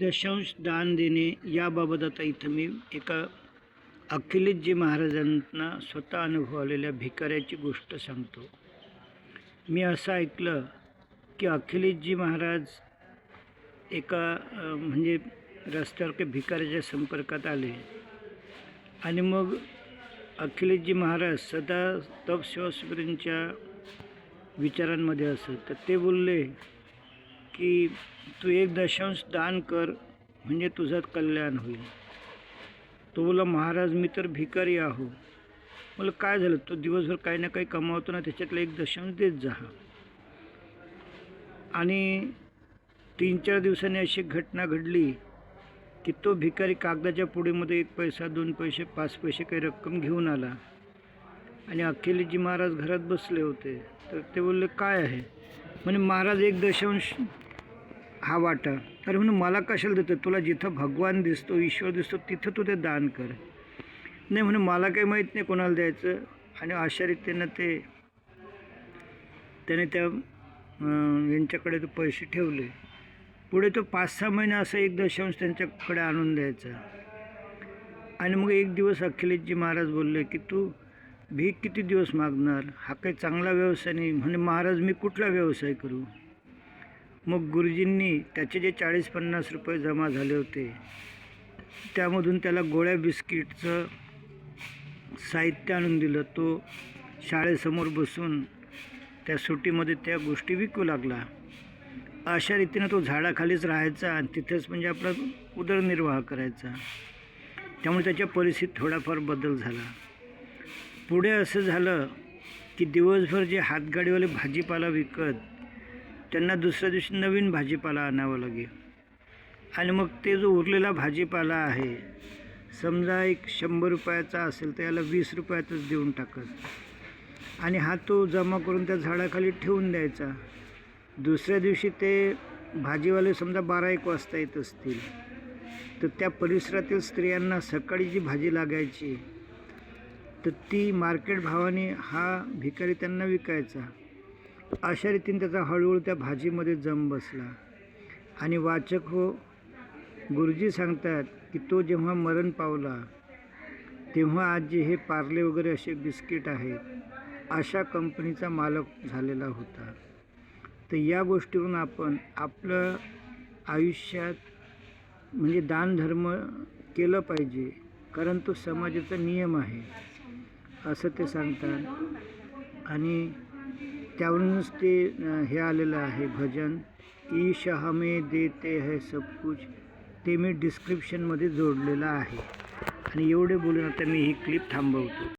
दशांश दान देणे याबाबत आता इथं मी एका अखिलेशजी महाराजांना स्वतः अनुभव आलेल्या भिकाऱ्याची गोष्ट सांगतो. मी असं ऐकलं की अखिलेशजी महाराज एका म्हणजे रस्त्यावर काही भिकाऱ्याच्या संपर्कात आले. आणि मग अखिलेशजी महाराज सदा तपशिवासुरींच्या विचारांमध्ये असत. तर ते बोलले की तू एक दशांश दान कर म्हणजे तुझं कल्याण होईल. तो बोला महाराज मी तर भिकारी आहो. मला काय झालं? तो दिवसभर काही ना काही कमावतो ना त्याच्यातलं एक दशांश देत जा. आणि तीन चार दिवसांनी अशी घटना घडली की तो भिकारी कागदाच्या पुढेमध्ये एक पैसा दोन पैसे पाच पैसे काही रक्कम घेऊन आला. आणि अखिलजी महाराज घरात बसले होते. तर ते बोलले काय आहे? म्हणजे महाराज एक दशांश हा वाटा. अरे म्हणून मला कशाला देतो? तुला जिथं भगवान दिसतो ईश्वर दिसतो तिथं तू ते दान कर. नाही म्हणून मला काही माहीत नाही कोणाला द्यायचं. आणि अशा रीतीनं ते त्याने त्या यांच्याकडे ते पैसे ठेवले. पुढे तो पाच सहा महिने असं एक दशांश त्यांच्याकडे आणून द्यायचा. आणि मग एक दिवस अखिलेशजी महाराज बोलले की तू भीक किती दिवस मागणार? हा काही चांगला व्यवसाय नाही. म्हणे महाराज मी कुठला व्यवसाय करू? मग गुरुजींनी त्याचे जे चाळीस पन्नास रुपये जमा झाले होते त्यामधून त्याला गोळ्या बिस्किटचं साहित्य आणून दिलं. तो शाळेसमोर बसून त्या सुट्टीमध्ये त्या गोष्टी विकू लागला. अशा रीतीनं तो झाडाखालीच राहायचा आणि तिथेच म्हणजे आपला उदरनिर्वाह करायचा. त्यामुळे त्याच्या परिस्थितीत थोडाफार बदल झाला. पुढे असं झालं की दिवसभर जे हातगाडीवाले भाजीपाला विकत त्यांना दुसऱ्या दिवशी नवीन भाजीपाला आणावा लागेल. आणि मग ते जो उरलेला भाजीपाला आहे समजा एक शंभर रुपयाचा असेल तर याला वीस रुपयातच देऊन टाकत आणि हा तो जमा करून त्या झाडाखाली ठेवून द्यायचा. दुसऱ्या दिवशी ते भाजीवाले समजा बारा एक वाजता येत असतील तर त्या परिसरातील स्त्रियांना सकाळी जी भाजी लागायची तर ती मार्केट भावाने हा भिकारी त्यांना विकायचा. अशा रीतीने त्याचा हळूहळू त्या भाजीमध्ये जम बसला. आणि वाचक हो गुरुजी सांगतात की तो जेव्हा मरण पावला तेव्हा आज जे हे पार्ले वगैरे असे बिस्किट आहेत अशा कंपनीचा मालक झालेला होता. तर या गोष्टीवरून आपण आपलं आयुष्यात म्हणजे दानधर्म केलं पाहिजे कारण तो समाजाचा नियम आहे असं ते सांगतात. आणि त्यावरूनच ते हे आलेलं आहे भजन. ईश हमे देते है सब कुछ. ते मी डिस्क्रिप्शनमध्ये जोडलेलं आहे. आणि एवढे बोलून आता मी ही क्लिप थांबवतो.